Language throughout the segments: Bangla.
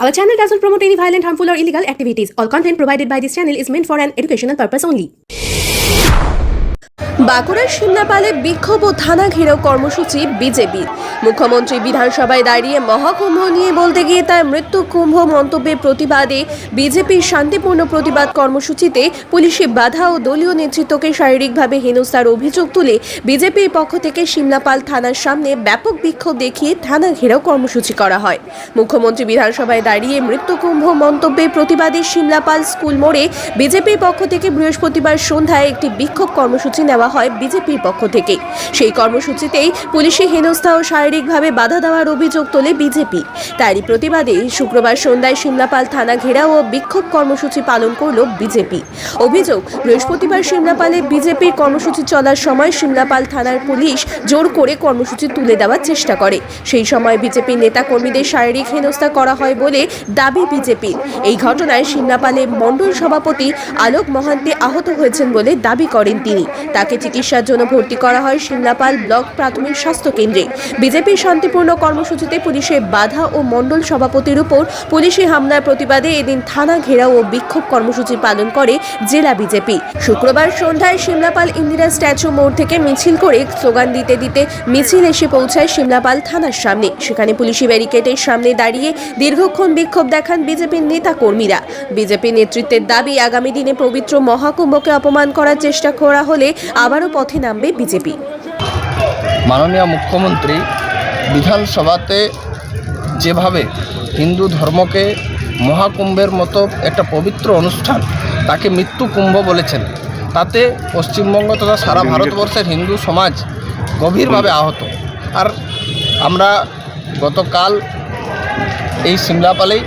Our channel doesn't promote any violent, harmful, or illegal activities. All content provided by this channel is meant for an educational purpose only. বাঁকুড়ার সিমলাপালে বিক্ষোভ ও থানা ঘেরাও কর্মসূচি বিজেপির মুখ্যমন্ত্রী বিধানসভায় দাঁড়িয়ে মহাকুম্ভ নিয়ে বলতে গিয়ে তার মৃত্যু কুম্ভ মন্তব্যের প্রতিবাদে বিজেপির শান্তিপূর্ণ প্রতিবাদ কর্মসূচিতে পুলিশি বাধা ও দলীয় নেতৃত্বকে শারীরিকভাবে হেনস্থার অভিযোগ তুলে বিজেপির পক্ষ থেকে সিমলাপাল থানার সামনে ব্যাপক বিক্ষোভ দেখিয়ে থানা ঘেরাও কর্মসূচি করা হয়। মুখ্যমন্ত্রী বিধানসভায় দাঁড়িয়ে মৃত্যু কুম্ভ মন্তব্যের প্রতিবাদে সিমলাপাল স্কুল মোড়ে বিজেপির পক্ষ থেকে বৃহস্পতিবার সন্ধ্যায় একটি বিক্ষোভ কর্মসূচি নেওয়া হয় বিজেপির পক্ষ থেকে। সেই কর্মসূচিতেই পুলিশি হেনস্থা ও শারীরিকভাবে বাধা দেওয়ার অভিযোগ তোলে বিজেপি। তারই প্রতিবাদে শুক্রবার সন্ধ্যায় সিমলাপাল থানা ঘেরাও ও বিক্ষোভ কর্মসূচি পালন করল বিজেপি। অভিযোগ, বৃহস্পতিবার সিমলাপালে বিজেপির কর্মসূচি চলার সময় সিমলাপাল থানার পুলিশ জোর করে কর্মসূচি তুলে দেওয়ার চেষ্টা করে। সেই সময় বিজেপির নেতাকর্মীদের শারীরিক হেনস্থা করা হয় বলে দাবি বিজেপির। এই ঘটনায় সিমলাপালে মণ্ডল সভাপতি আলোক মহান্তে আহত হয়েছেন বলে দাবি করেন তিনি। তাকে চিকিৎসার জন্য ভর্তি করা হয় সিমলাপাল ব্লক প্রাথমিক স্বাস্থ্য কেন্দ্রে। বিজেপির শান্তিপূর্ণ কর্মসূচিতে পুলিশের বাধা ও মণ্ডল সভাপতির উপর পুলিশি হামলার প্রতিবাদে এদিন থানা ঘেরাও ও বিক্ষোভ কর্মসূচি পালন করে জেলা বিজেপি। শুক্রবার সন্ধ্যায় সিমলাপাল ইন্দিরা স্ট্যাচু মোড় থেকে মিছিল করে স্লোগান দিতে দিতে মিছিল এসে পৌঁছায় সিমলাপাল থানার সামনে। সেখানে পুলিশি ব্যারিকেডের সামনে দাঁড়িয়ে দীর্ঘক্ষণ বিক্ষোভ দেখান বিজেপির নেতা কর্মীরা বিজেপি নেতৃত্বের দাবি, আগামী দিনে পবিত্র মহাকুম্ভকে অপমান করার চেষ্টা করা হলে আবারও পথে নামবে বিজেপি। মাননীয় মুখ্যমন্ত্রী বিধানসভাতে যেভাবে হিন্দু ধর্মকে মহাকুম্ভের মতো একটা পবিত্র অনুষ্ঠান তাকে মৃত্যু কুম্ভ বলেছেন তাতে পশ্চিমবঙ্গ তথা সারা ভারতবর্ষের হিন্দু সমাজ গভীরভাবে আহত। আর আমরা গতকাল এই সিমলাপালেই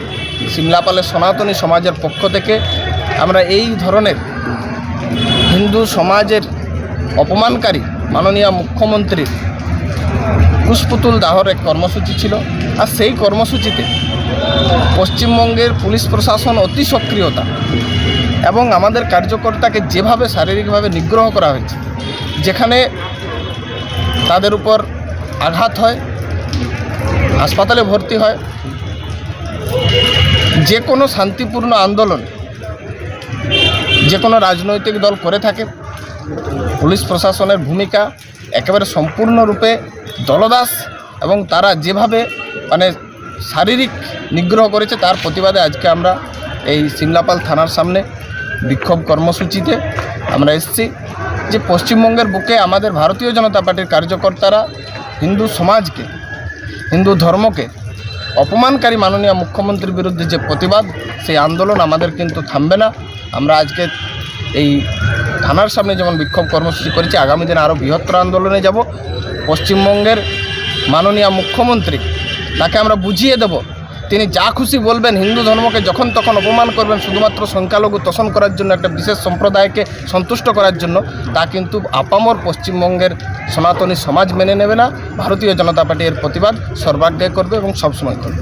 সিমলাপালের সনাতনী সমাজের পক্ষ থেকে আমরা এই ধরনের হিন্দু সমাজের অপমানকারী মাননীয় মুখ্যমন্ত্রীর কুশপুতুল দাহর এক কর্মসূচি ছিল। আর সেই কর্মসূচিতে পশ্চিমবঙ্গের পুলিশ প্রশাসন অতি সক্রিয়তা এবং আমাদের কার্যকর্তাকে যেভাবে শারীরিকভাবে নিগ্রহ করা হয়েছে, যেখানে তাদের উপর আঘাত হয়, হাসপাতালে ভর্তি হয়, যে কোনো শান্তিপূর্ণ আন্দোলন, যে কোনো রাজনৈতিক দল করে থাকে পুলিশ প্রশাসনের ভূমিকা একেবারে সম্পূর্ণরূপে দলদাস এবং তারা যেভাবে মানে শারীরিক নিগ্রহ করেছে, তার প্রতিবাদে আজকে আমরা এই সিমলাপাল থানার সামনে বিক্ষোভ কর্মসূচিতে আমরা এসেছি যে পশ্চিমবঙ্গের বুকে আমাদের ভারতীয় জনতা পার্টির কার্যকর্তারা হিন্দু সমাজকে, হিন্দু ধর্মকে অপমানকারী মাননীয় মুখ্যমন্ত্রীর বিরুদ্ধে যে প্রতিবাদ, সেই আন্দোলন আমাদের কিন্তু থামবে না। আমরা আজকে এই থানার সামনে যেমন বিক্ষোভ কর্মসূচি করেছি, আগামী দিনে আরও বৃহত্তর আন্দোলনে যাব। পশ্চিমবঙ্গের মাননীয় মুখ্যমন্ত্রী, তাকে আমরা বুঝিয়ে দেব। তিনি যা খুশি বলবেন, হিন্দু ধর্মকে যখন তখন অপমান করবেন, শুধুমাত্র সংখ্যালঘু তোষণ করার জন্য, একটা বিশেষ সম্প্রদায়কে সন্তুষ্ট করার জন্য, তা কিন্তু আপামর পশ্চিমবঙ্গের সনাতনী সমাজ মেনে নেবে না। ভারতীয় জনতা পার্টি এর প্রতিবাদ সর্বাগ্রে করবে এবং সবসময় করবে।